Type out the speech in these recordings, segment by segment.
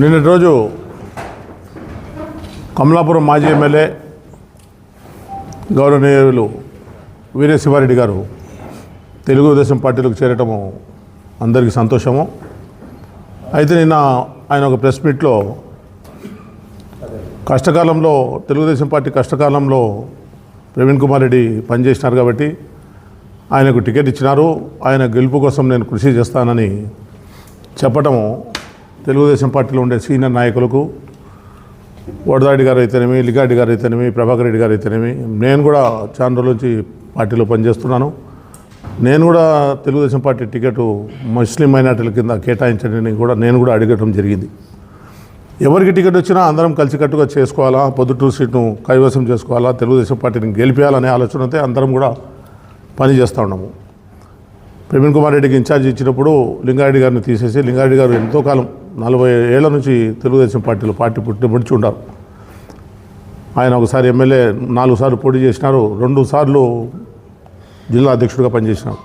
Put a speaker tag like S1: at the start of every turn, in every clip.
S1: నిన్నటి రోజు కమలాపురం మాజీ ఎమ్మెల్యే గౌరవనీయులు వీరేశివారెడ్డి గారు తెలుగుదేశం పార్టీలకు చేరటము అందరికీ సంతోషము. అయితే నిన్న ఆయన ఒక ప్రెస్ మీట్లో కష్టకాలంలో తెలుగుదేశం పార్టీ కష్టకాలంలో ప్రవీణ్ కుమార్ రెడ్డి పనిచేసినారు కాబట్టి ఆయనకు టికెట్ ఇచ్చినారు. ఆయన గెలుపు కోసం నేను కృషి చేస్తానని చెప్పటము తెలుగుదేశం పార్టీలో ఉండే సీనియర్ నాయకులకు వడదాడి గారు అయితేనేమి లిగాడి గారు అయితేనేమి ప్రభాకర్ రెడ్డి గారు అయితేనేమి నేను కూడా చాలా రోజుల నుంచి పార్టీలో పనిచేస్తున్నాను. నేను కూడా తెలుగుదేశం పార్టీ టికెట్ ముస్లిం మైనార్టీల కింద కేటాయించడానికి కూడా నేను కూడా అడగటం జరిగింది. ఎవరికి టికెట్ వచ్చినా అందరం కలిసికట్టుగా చేసుకోవాలా పొద్దుటూరు సీట్ను కైవసం చేసుకోవాలా తెలుగుదేశం పార్టీని గెలిపేయాలనే ఆలోచనతో అందరం కూడా పనిచేస్తూ ఉన్నాము. ప్రవీణ్ కుమార్ రెడ్డికి ఇన్ఛార్జ్ ఇచ్చినప్పుడు లింగారెడ్డి గారిని తీసేసి లింగారెడ్డి గారు ఎంతో కాలం నలభై ఏళ్ళ నుంచి తెలుగుదేశం పార్టీలో పార్టీ పుట్టి ముడిచి ఉంటారు ఆయన ఒకసారి ఎమ్మెల్యే నాలుగు సార్లు పోటీ చేసినారు రెండు సార్లు జిల్లా అధ్యక్షుడిగా పనిచేసినారు.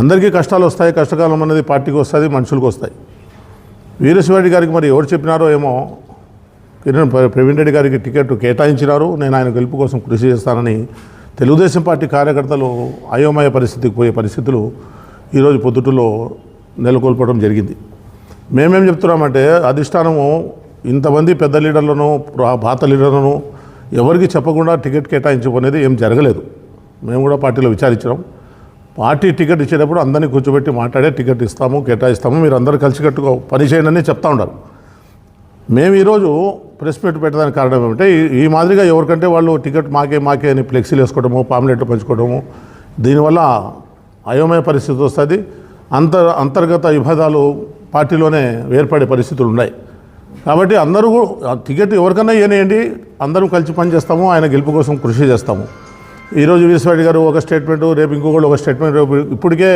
S1: అందరికీ కష్టాలు వస్తాయి కష్టకాలం అనేది పార్టీకి వస్తుంది మనుషులకు వస్తాయి. వీరేశ్వరరెడ్డి గారికి మరి ఎవరు చెప్పినారో ఏమో కిరణ్ ప్రవీణ్ రెడ్డి గారికి టికెట్ కేటాయించినారు నేను ఆయన గెలుపు కోసం కృషి చేస్తానని తెలుగుదేశం పార్టీ కార్యకర్తలు అయోమయ పరిస్థితికి పోయే పరిస్థితులు ఈరోజు పొద్దుటలో నెలకొల్పడం జరిగింది. మేమేం చెప్తున్నామంటే అధిష్టానము ఇంతమంది పెద్ద లీడర్లను పాత లీడర్లను ఎవరికి చెప్పకుండా టికెట్ కేటాయించుకునేది ఏం జరగలేదు. మేము కూడా పార్టీలో విచారించినాం. పార్టీ టికెట్ ఇచ్చేటప్పుడు అందరినీ కూర్చోబెట్టి మాట్లాడే టికెట్ ఇస్తాము కేటాయిస్తాము మీరు అందరూ కలిసికట్టుగా పని చేయండి చెప్తా ఉంటారు మేము ఈరోజు ప్రెస్ మీట్ పెట్టడానికి కారణం ఏమంటే ఈ- ఈ మాదిరిగా ఎవరికంటే వాళ్ళు టికెట్ మాకే మాకే అని ఫ్లెక్సీలు వేసుకోవడము పాంప్లెట్లు పంచుకోవడము దీనివల్ల అయోమయ పరిస్థితి వస్తుంది. అంతర్ అంతర్గత విభేదాలు పార్టీలోనే ఏర్పడే పరిస్థితులు ఉన్నాయి. కాబట్టి అందరూ ఆ టికెట్ ఎవరికన్నా ఇవ్వనియండి అందరం కలిసి పనిచేస్తాము ఆయన గెలుపు కోసం కృషి చేస్తాము. ఈరోజు వీరస్వామి గారు ఒక స్టేట్మెంట్ రేపు ఇంకొకళ్ళు ఒక స్టేట్మెంట్ రేపు ఇప్పటికే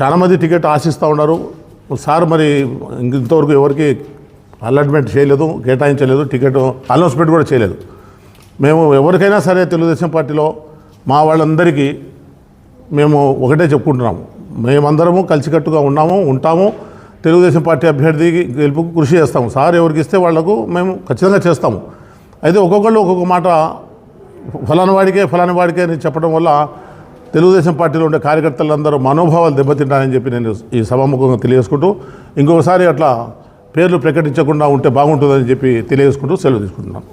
S1: చాలామంది టికెట్ ఆశిస్తూ ఉన్నారు. సార్ మరి ఇంతవరకు ఎవరికి అలాట్మెంట్ చేయలేదు కేటాయించలేదు టికెట్ అనౌన్స్మెంట్ కూడా చేయలేదు. మేము ఎవరికైనా సరే తెలుగుదేశం పార్టీలో మా వాళ్ళందరికీ మేము ఒకటే చెప్పుకుంటున్నాము. మేమందరము కలిసికట్టుగా ఉన్నాము ఉంటాము. తెలుగుదేశం పార్టీ అభ్యర్థి గెలుపుకు కృషి చేస్తాము. సార్ ఎవరికి ఇస్తే వాళ్ళకు మేము ఖచ్చితంగా చేస్తాము. అయితే ఒక్కొక్కళ్ళు ఒక్కొక్క మాట ఫలాని వాడికే ఫలాని వాడికే అని చెప్పడం వల్ల తెలుగుదేశం పార్టీలో ఉండే కార్యకర్తలందరూ మనోభావాలు దెబ్బతింటారని చెప్పి నేను ఈ సభాముఖంగా తెలియజేసుకుంటూ ఇంకొకసారి అట్లా పేర్లు ప్రకటించకుండా ఉంటే బాగుంటుందని చెప్పి తెలియజేసుకుంటూ సెలవు తీసుకుంటున్నాను.